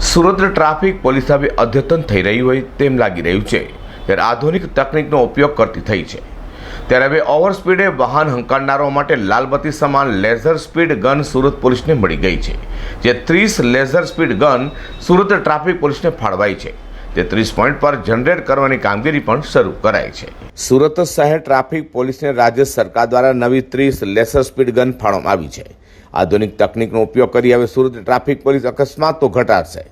Surat traffic police હવે અદ્યતન થઈ રહી હોય તેમ લાગી રહ્યું છે. ત્યારે આધુનિક તકનિકનો ઉપયોગ કરતી થઈ છે. ત્યારે હવે ઓવર સ્પીડે વાહન હંકારનારો માટે લાલબત્તી સમાન લેઝર સ્પીડ ગન સુરત પોલીસને મળી ગઈ છે. જે ત્રીસ laser speed gun Surat traffic પોલીસને ફાળવાઈ છે. તે ત્રીસ પોઈન્ટ પર જનરેટ કરવાની કામગીરી પણ શરૂ કરાઈ છે. સુરત શહેર ટ્રાફિક પોલીસને રાજ્ય સરકાર દ્વારા નવી ત્રીસ લેસર સ્પીડ ગન ફાળવામાં આવી છે. આધુનિક તકનીકનો ઉપયોગ કરી હવે સુરત ટ્રાફિક પોલીસ અકસ્માત તો ઘટાડશે.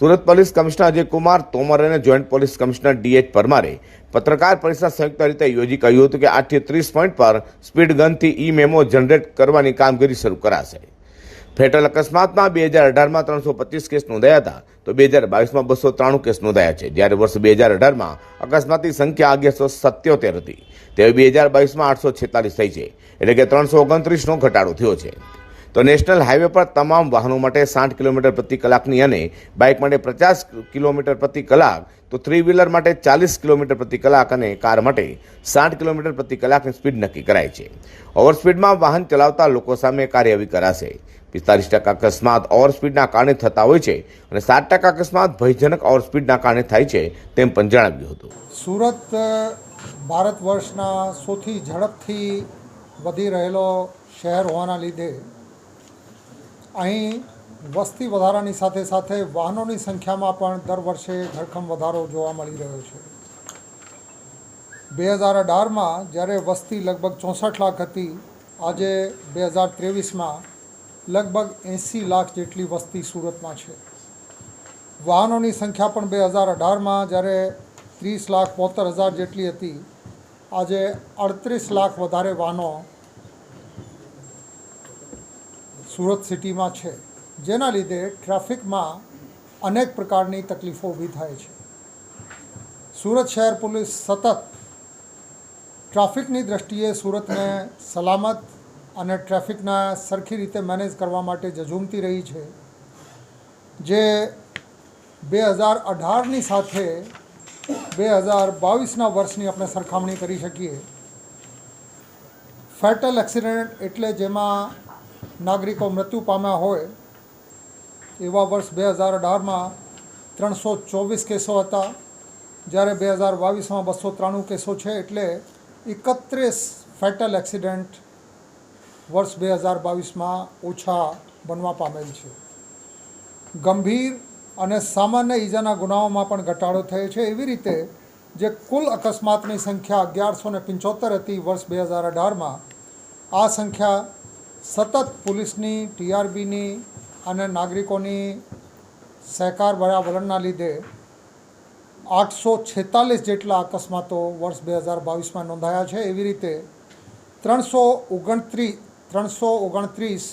સુરત પોલીસ કમિશનર અજય કુમાર તોમર અને જોઈન્ટ પોલીસ કમિશનર ડીએચ પરમારે પત્રકાર પરિષદ સંયુક્ત રીતે યોજી કહ્યું હતું કે આઠથી ત્રીસ પોઈન્ટ પર સ્પીડ ગનથી ઈ મેમો જનરેટ કરવાની કામગીરી શરૂ કરાશે. ફેટલ અકસ્માતમાં બે હજાર અઢારમાં ત્રણસો પચીસ કેસ નોંધાયા હતા. તો બે હજાર બાવીસમાં બસો ત્રાણું કેસ નોંધાયા છે. જ્યારે વર્ષ બે હજાર અઢારમાં અકસ્માતની સંખ્યા અગિયારસો સત્યોતેર હતી. તે બે હજાર બાવીસમાં આઠસો છેતાલીસ થઈ છે. એટલે કે ત્રણસો ઓગણત્રીસનો ઘટાડો થયો છે. તો નેશનલ હાઈવે પર તમામ વાહનો માટે સાઠ કિલોમીટર પ્રતિ કલાકની અને બાઇક માટે પચાસ કિલોમીટર પ્રતિ કલાક, તો થ્રી વ્હીલર માટે ચાલીસ કિલોમીટર પ્રતિ કલાક અને કાર માટે સાઠ કિલોમીટર પ્રતિ કલાકની સ્પીડ નક્કી કરાઈ છે. ઓવર સ્પીડમાં વાહન ચલાવતા લોકો સામે કાર્યવાહી કરાશે. પિસ્તાલીસ ટકા અકસ્માત ઓવર સ્પીડના કારણે થતા હોય છે અને સાત ટકા અકસ્માત ભયજનક ઓવર સ્પીડના કારણે થાય છે તેમ પણ જણાવ્યું હતું. સુરત ભારત વર્ષના સૌથી ઝડપથી વધી રહેલો શહેર હોવાના લીધે અહીં વસ્તી વધારાની સાથે સાથે વાહનોની સંખ્યામાં પણ દર વર્ષે ધરખમ વધારો જોવા મળી રહ્યો છે. બે હજાર અઢારમાં જ્યારે વસ્તી લગભગ ચોસઠ લાખ હતી, આજે બે હજાર ત્રેવીસમાં લગભગ એંસી લાખ જેટલી વસ્તી સુરતમાં છે. વાહનોની સંખ્યા પણ બે હજાર અઢારમાં, જ્યારે ત્રીસ લાખ બોતેર હજાર જેટલી હતી. આજે અડત્રીસ લાખ વધારે વાહનો સુરત સિટીમાં છે. જેના લીધે ટ્રાફિકમાં અનેક પ્રકારની તકલીફો ઊભી થાય છે. સુરત શહેર પોલીસ સતત ટ્રાફિકની દ્રષ્ટિએ સુરતને સલામત અને ટ્રાફિકના સરખી રીતે મેનેજ કરવા માટે ઝઝૂમતી રહી છે, જે બે હજાર અઢારની સાથે બે હજાર બાવીસના વર્ષની આપણે સરખામણી કરી શકીએ. ફેટલ એક્સિડન્ટ એટલે જેમાં નાગરિકો મૃત્યુ પામ્યા હોય, એવા વર્ષ બે હજાર અઢારમાં ત્રણસો ચોવીસ કેસો હતા, જ્યારે બે હજાર બાવીસમાં બસો ત્રાણું કેસો છે, એટલે એકત્રીસ ફેટલ એક્સિડન્ટ વર્ષ બે હજાર બાવીસમાં ઓછા બનવા પામેલ છે. ગંભીર અને સામાન્ય ઈજાના ગુનાઓમાં પણ ઘટાડો થયો છે. એવી રીતે જે કુલ અકસ્માતની સંખ્યા અગિયારસો ને પંચોતેર હતી વર્ષ બે હજાર અઢારમાં, આ સંખ્યા સતત પોલીસની, ટીઆરબીની અને નાગરિકોની સહકાર ભર્યા વલણના લીધે આઠસો છેતાલીસ જેટલા અકસ્માતો વર્ષ બે હજાર બાવીસમાં નોંધાયા છે. એવી રીતે ત્રણસો ઓગણત્રીસ ત્રણસો ઓગણત્રીસ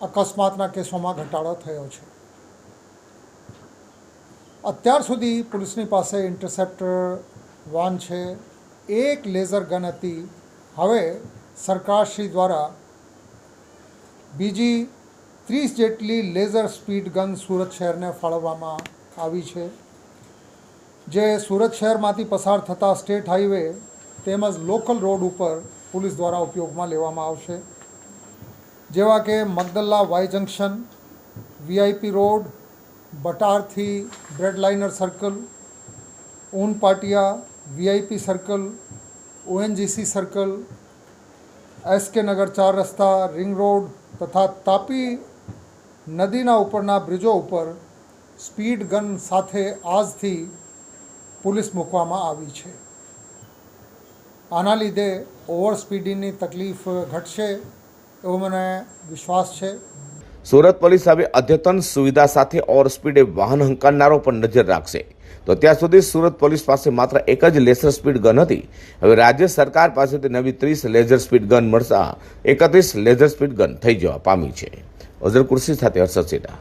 અકસ્માતના કેસોમાં ઘટાડો થયો છે. અત્યાર સુધી પોલીસની પાસે ઇન્ટરસેપ્ટર વાન છે, એક લેઝર ગન હતી. હવે સરકારશ્રી દ્વારા બીજી ત્રીસ જેટલી લેઝર સ્પીડ ગન સુરત શહેરને ફાળવવામાં આવી છે. જે સુરત શહેરમાંથી પસાર થતા સ્ટેટ હાઈવે તેમજ લોકલ રોડ ઉપર પોલીસ દ્વારા ઉપયોગમાં લેવામાં આવશે. જેવા કે Magdalla Y junction, VIP road, બટારથી bread liner circle, Un Patiya, VIP circle, ONGC circle, SK Nagar ચાર રસ્તા, રિંગ રોડ તથા તાપી નદીના ઉપરના બ્રિજો ઉપર સ્પીડ ગન સાથે આજથી પોલીસ મૂકવામાં આવી છે. આના લીધે ઓવર સ્પીડિંગની તકલીફ ઘટશે એવો મને વિશ્વાસ છે. સુરત પોલીસ હવે અદ્યતન સુવિધા સાથે ઓવર સ્પીડે વાહન હંકારનારો પણ નજર રાખશે. તો ત્યાં સુધી સુરત પોલીસ પાસે માત્ર એક જ લેસર સ્પીડ ગન હતી. હવે રાજ્ય સરકાર પાસેથી નવી ત્રીસ લેઝર સ્પીડ ગન મળતા એકત્રીસ લેઝર સ્પીડ ગન થઈ જવા પામી છે. અઝર કુર્સી સાથે હર્ષદ સેટા.